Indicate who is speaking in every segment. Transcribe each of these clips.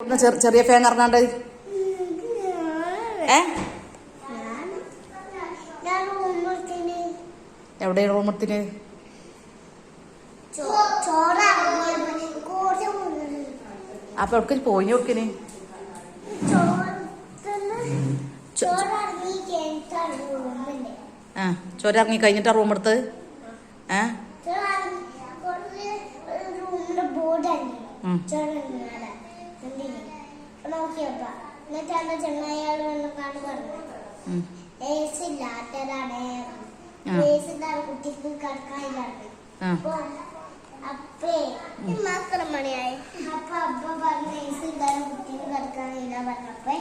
Speaker 1: ഒന്ന് ചെറി- ചെറിയ ഫേൻ ഇറങ്ങാണ്ട് ഏ? എവിടെ
Speaker 2: മുന്നിൽ
Speaker 1: അപ്പൊ എവിടെ പോയി
Speaker 2: നോക്കിന്?
Speaker 1: ആ ചോര ഇറങ്ങി കഴിഞ്ഞിട്ടാ റൂം എടുത്ത്? ഏ?
Speaker 2: ചോറിറങ്ങി നോക്കിയപ്പ എന്നിട്ടാണ് ചെങ്ങായികൾ വന്ന് കാണു പറഞ്ഞു
Speaker 1: ഉം.
Speaker 2: ഏസ് ഇല്ലാത്തതാണ് ഏസ് ഇല്ലാതെ കുട്ടിക്ക് കിടക്കാനില്ലാതെ
Speaker 1: ആ.
Speaker 2: അപ്പൊ മാത്രം മണിയായി അപ്പൊ അപ്പ പറഞ്ഞ ഏസ് ഇല്ലാതെ കുട്ടിക്ക് കിടക്കാനില്ല പറഞ്ഞപ്പേ.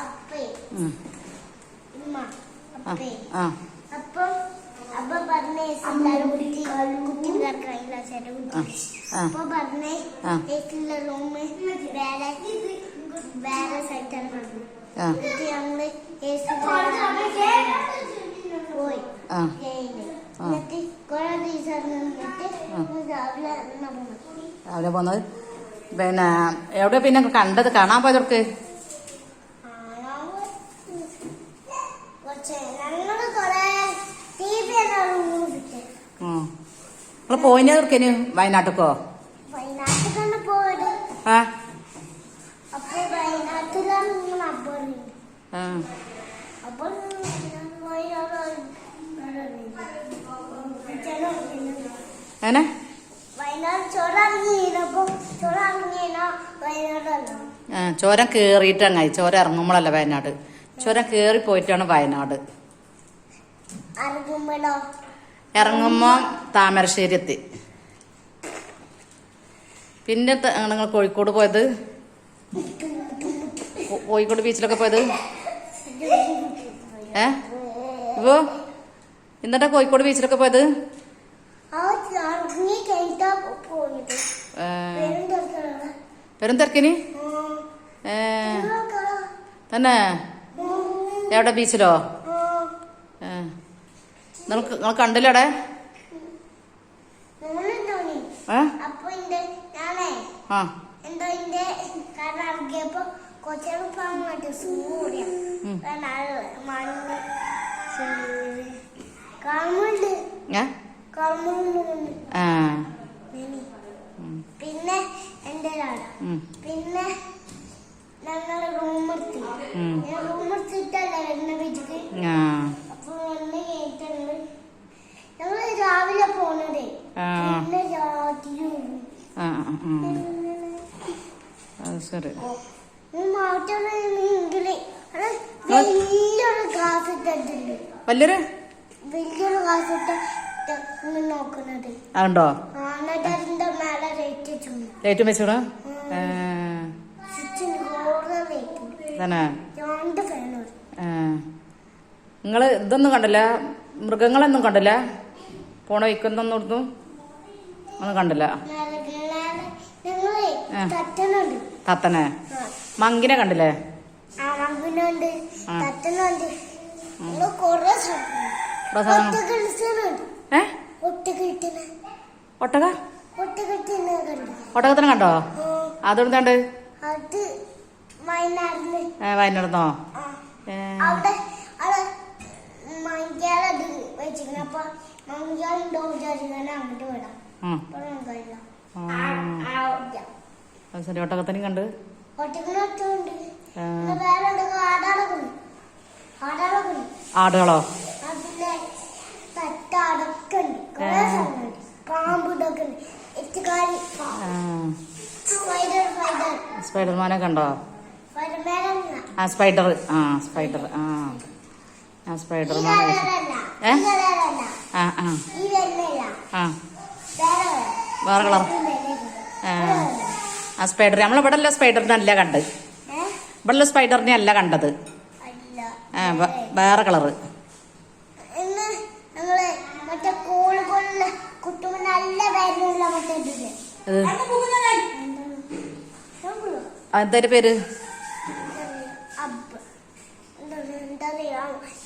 Speaker 2: അപ്പേ. ഉമ്മ അപ്പേ.
Speaker 1: ആ
Speaker 2: അപ്പൊ അപ്പ പറഞ്ഞ ഏസ് ഇല്ലാതെ കുട്ടി കുട്ടിക്ക് കിടക്കാനില്ല ചെറിയ
Speaker 1: ആ
Speaker 2: കുട്ടി
Speaker 1: ആ
Speaker 2: അപ്പൊ പറഞ്ഞേ
Speaker 1: ആ.
Speaker 2: ഏസിലുള്ള റൂം വേറെ ഞങ്ങൾ പോയി. എന്നിട്ട് കുറെ ദിവസം നിന്നിട്ട് രാവിലെ
Speaker 1: രാവിലെ പോന്നത്. പിന്നെ എവിടെ പിന്നെ കണ്ടത്? കാണാൻ പോയതൊക്കെ
Speaker 2: കുറച്ച് ഞങ്ങൾ കൊറേ ടി വി റൂമിൽ കിട്ടി
Speaker 1: നിങ്ങൾ പോയിനതൊക്കെന് വയനാട്ടിക്കോ
Speaker 2: വയനാട്ടിൽ തന്നെ പോയത്
Speaker 1: ആ
Speaker 2: അപ്പൊ വയനാട്ടിലാണ് നിങ്ങൾ അബ്ബറിയുണ്ട്
Speaker 1: ആ.
Speaker 2: അപ്പോൾ വയനാട്ടിക്കോ വയനാട്
Speaker 1: അങ്ങനെ ആ ചോരം കേറിയിട്ടങ്ങായി. ചോര ഇറങ്ങുമ്പോഴല്ല വയനാട്. ചോരം കേറി പോയിട്ടാണ് വയനാട്
Speaker 2: ഇറങ്ങുമ്പോഴോ
Speaker 1: ഇറങ്ങുമ്പോ താമരശ്ശേരി എത്തി പിന്നെ നിങ്ങൾ കോഴിക്കോട് പോയത്? കോഴിക്കോട് ബീച്ചിലൊക്കെ പോയത്? ഏ? ഇപ്പോ എന്നിട്ടാ കോഴിക്കോട് ബീച്ചിലൊക്കെ പോയത്?
Speaker 2: പെരും
Speaker 1: തിരക്കിന്? ഏ. തന്നെ? എവിടെ ബീച്ചിലോ? നിങ്ങൾക്ക് നിങ്ങൾ കണ്ടില്ലടേ? ആ.
Speaker 2: പിന്നെ എന്റെ പിന്നെ ഞങ്ങൾ റൂം എടുത്തു
Speaker 1: ഉം.
Speaker 2: റൂം എടുത്തിട്ടല്ല വരുന്ന വീട്ടിക്ക്. വന്ന് കഴിഞ്ഞിട്ട് ഞങ്ങൾ ഞങ്ങൾ രാവിലെ പോണതേ. പിന്നെ രാത്രിയും.
Speaker 1: അത് ശരി.
Speaker 2: വലിയൊരു
Speaker 1: വലിയൊരു?
Speaker 2: ഗ്ലാസ് ഇട്ട് നോക്കുന്നത്.
Speaker 1: അതുണ്ടോ ഏറ്റവും വെച്ചോടാ? തന്നെ.
Speaker 2: രണ്ട് ഫാനും
Speaker 1: നിങ്ങൾ ഇതൊന്നും കണ്ടില്ല? മൃഗങ്ങളൊന്നും കണ്ടില്ല? പോണ വയ്ക്കുന്നൊന്നും ഒന്നും ഒന്നും കണ്ടില്ല. തത്തനെ. മങ്കിനെ കണ്ടില്ലേ? ഒട്ടക?
Speaker 2: കണ്ടു.
Speaker 1: ഒട്ടകത്തിനെ കണ്ടോ?
Speaker 2: ആ,
Speaker 1: അതെന്താണ്ട്
Speaker 2: അത് വയനാടിന്
Speaker 1: വയനാടുന്നോ?
Speaker 2: അവിടെ വെച്ചിരുന്നു അപ്പൊ വിചാരിച്ചാൽ അങ്ങോട്ട് വിടാം. അപ്പൊ
Speaker 1: ശരി ഒട്ടകത്തനും കണ്ട്. ആടുകളോ? സ്പൈഡർമാനെ കണ്ടോ? ആ സ്പൈഡർ. ആ സ്പൈഡർ. ആ. ആ സ്പൈഡർമാനെ ഏ? ആ ആ. ആ.
Speaker 2: വേറെ
Speaker 1: കളർ. ആ. ആ സ്പൈഡർ നമ്മളിവിടെ അല്ല സ്പൈഡറിനെ അല്ല കണ്ട് ഇവിടെ ഉള്ള സ്പൈഡറിനെ അല്ല കണ്ടത്. ആ വേറെ കളറ്. എന്താ പേര്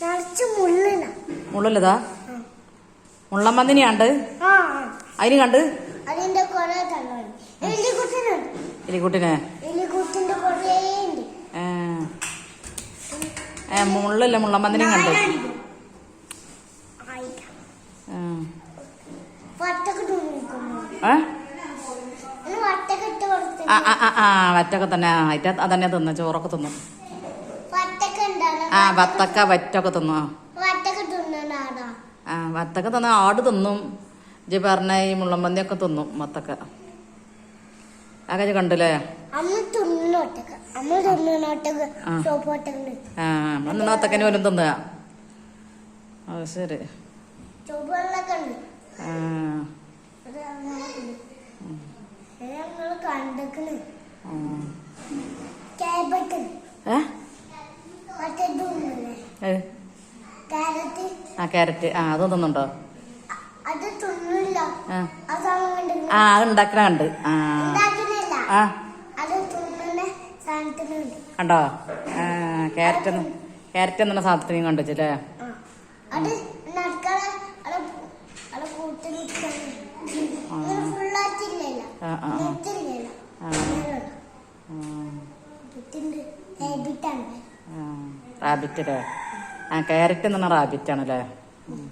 Speaker 2: നിറച്ച് മുള്ളിനാ.
Speaker 1: മുള്ളില്ലതാ?
Speaker 2: ആ
Speaker 1: അതിന് കണ്ട് എലിക്കുട്ടിന്? ഏ. മുള്ളല്ല മുള്ളമ്പന്നിനെയും കണ്ട് വറ്റൊക്കെ തന്നെ. അതിന്റെ അതന്നെ തിന്നു ചോറൊക്കെ തിന്നു. ആ വത്തക്ക വറ്റൊക്കെ തിന്നു ആ. വത്തക്ക തന്ന ആട് തിന്നും. ജി പറഞ്ഞ ഈ മുള്ളമ്പന്നിയൊക്കെ തിന്നും വത്തക്ക. ആ. കാര്യം കണ്ടില്ലേ വത്തക്കന് പോലും തിന്നുക അത് ശരി.
Speaker 2: ചോപ്പ് വെള്ളമൊക്കെ ഉണ്ട്
Speaker 1: ആ
Speaker 2: അത് അങ്ങനെ ഉണ്ട്. ഇത് ഞങ്ങൾ കണ്ടിക്കണ്
Speaker 1: ആ.
Speaker 2: ക്യാബറ്റ്
Speaker 1: ഏ?
Speaker 2: മറ്റേ തുന്നല്ലേ
Speaker 1: ഏ?
Speaker 2: ക്യാരറ്റ്.
Speaker 1: ആ അത് തിന്നുണ്ടോ ആ. അത് ഉണ്ടാക്കണ കണ്ട്. ആ. ആ. കണ്ടോ? ക്യാരറ്റ് ക്യാരറ്റ് എന്ന സാധനത്തിനെയും കണ്ടു വെച്ചല്ലേ റാബിറ്റ് അല്ലേ? ആ ക്യാരറ്റ് എന്ന് പറഞ്ഞ റാബിറ്റ് ആണല്ലേ